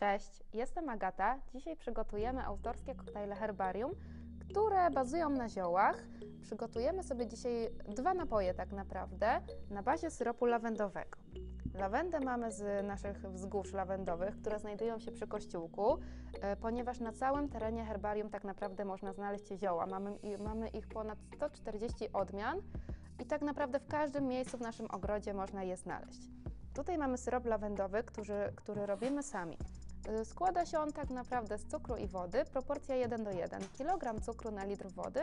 Cześć, jestem Agata. Dzisiaj przygotujemy autorskie koktajle herbarium, które bazują na ziołach. Przygotujemy sobie dzisiaj dwa napoje tak naprawdę na bazie syropu lawendowego. Lawendę mamy z naszych wzgórz lawendowych, które znajdują się przy kościółku, e, ponieważ na całym terenie herbarium tak naprawdę można znaleźć zioła. Mamy, mamy ich ponad 140 odmian i tak naprawdę w każdym miejscu w naszym ogrodzie można je znaleźć. Tutaj mamy syrop lawendowy, który, który robimy sami. Y, Składa się on tak naprawdę z cukru i wody, proporcja 1 do 1. Kilogram cukru na litr wody.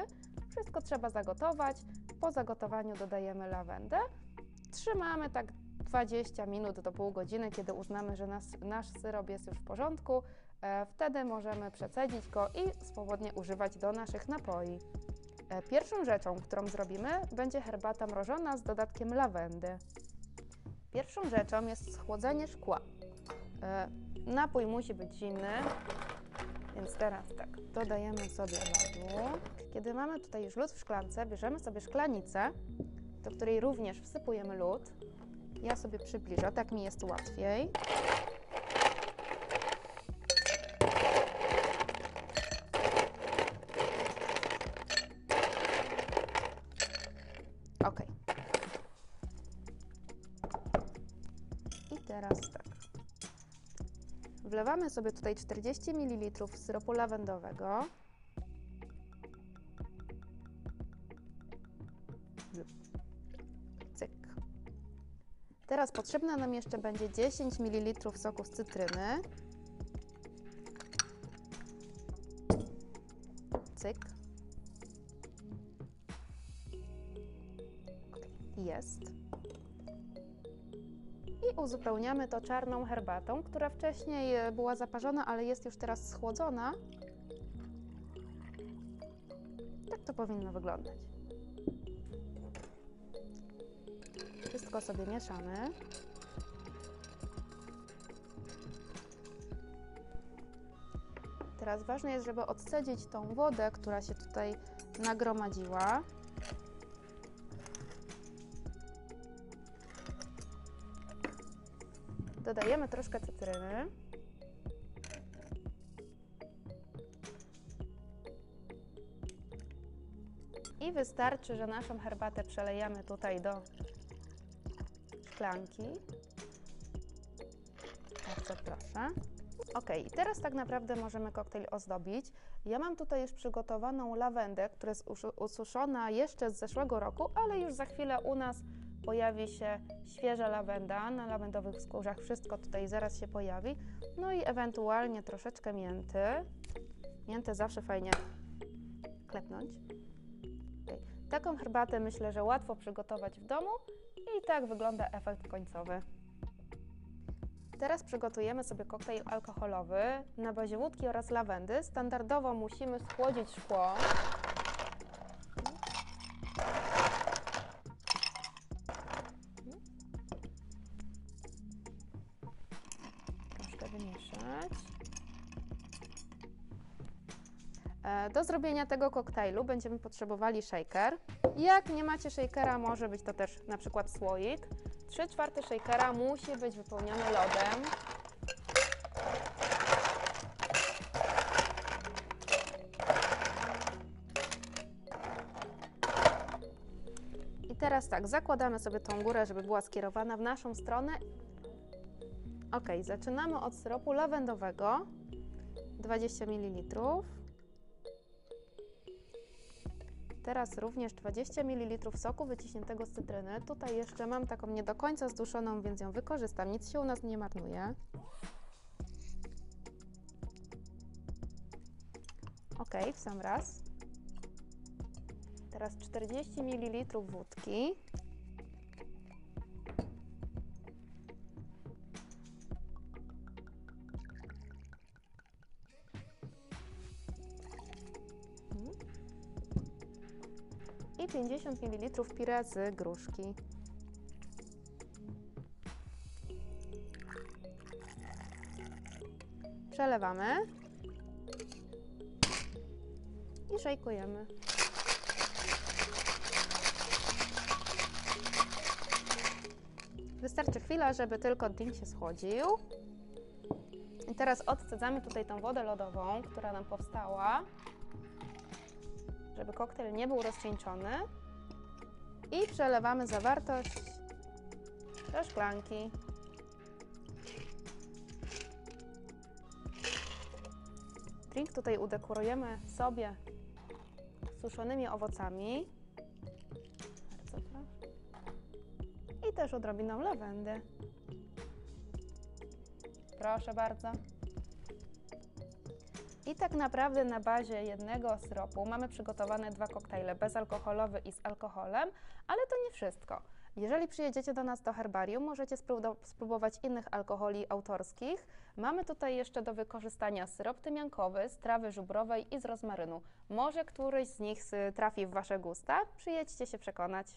Wszystko trzeba zagotować. Po zagotowaniu dodajemy lawendę. Trzymamy tak 20 minut do pół godziny, kiedy uznamy, że nas, nasz syrop jest już w porządku. E, wtedy możemy przecedzić go i swobodnie używać do naszych napoi. E, pierwszą rzeczą, którą zrobimy, będzie herbata mrożona z dodatkiem lawendy. Pierwszą rzeczą jest schłodzenie szkła. Napój musi być zimny, więc teraz tak, dodajemy sobie lodu. Kiedy mamy tutaj już lód w szklance, bierzemy sobie szklanicę, do której również wsypujemy lód. Ja sobie przybliżę, tak mi jest łatwiej. Ok. I teraz. Wlewamy sobie tutaj 40 ml syropu lawendowego. Cyk. Teraz potrzebna nam jeszcze będzie 10 ml soku z cytryny. Cyk. Jest i uzupełniamy to czarną herbatą, która wcześniej e, była zaparzona, ale jest już teraz schłodzona. Tak to powinno wyglądać. Wszystko sobie mieszamy. Teraz ważne jest, żeby odcedzić tą wodę, która się tutaj nagromadziła. Dodajemy troszkę cytryny. I wystarczy, że naszą herbatę przelejemy tutaj do szklanki. Bardzo proszę. Ok, teraz tak naprawdę możemy koktajl ozdobić. Ja mam tutaj już przygotowaną lawendę, która jest ususzona jeszcze z zeszłego roku, ale już za chwilę u nas pojawi się świeża lawenda na lawendowych wzgórzach. Wszystko tutaj zaraz się pojawi. No i ewentualnie troszeczkę mięty. Miętę zawsze fajnie klepnąć. Okej. Taką herbatę myślę, że łatwo przygotować w domu i tak wygląda efekt końcowy. Teraz przygotujemy sobie koktajl alkoholowy na bazie wódki oraz lawendy. Standardowo musimy schłodzić szkło. Wymieszać. E, Do zrobienia tego koktajlu będziemy potrzebowali shaker. Jak nie macie shakera, może być to też na przykład słoik. 3 czwarte shakera musi być wypełnione lodem. I teraz tak, zakładamy sobie tą górę, żeby była skierowana w naszą stronę. Ok, zaczynamy od syropu lawendowego. 20 ml. Teraz również 20 ml soku wyciśniętego z cytryny. Tutaj jeszcze mam taką nie do końca zduszoną, więc ją wykorzystam. Nic się u nas nie marnuje. Ok, w sam raz. Teraz 40 ml wódki. I 50 ml pire z gruszki. Przelewamy i szejkujemy. Wystarczy chwila, żeby tylko drink się schłodził. teraz odcedzamy tutaj tą wodę lodową, która nam powstała, żeby koktajl nie był rozcieńczony. I przelewamy zawartość do szklanki. Drink tutaj udekorujemy sobie suszonymi owocami. Bardzo proszę. I też odrobiną lawendy. Proszę bardzo. I tak naprawdę na bazie jednego syropu mamy przygotowane dwa koktajle bezalkoholowy i z alkoholem, ale to nie wszystko. Jeżeli przyjedziecie do nas do herbarium, możecie spró- spróbować innych alkoholi autorskich. Mamy tutaj jeszcze do wykorzystania syrop tymiankowy z trawy żubrowej i z rozmarynu. Może któryś z nich y, trafi w Wasze gusta? Przyjedźcie się przekonać.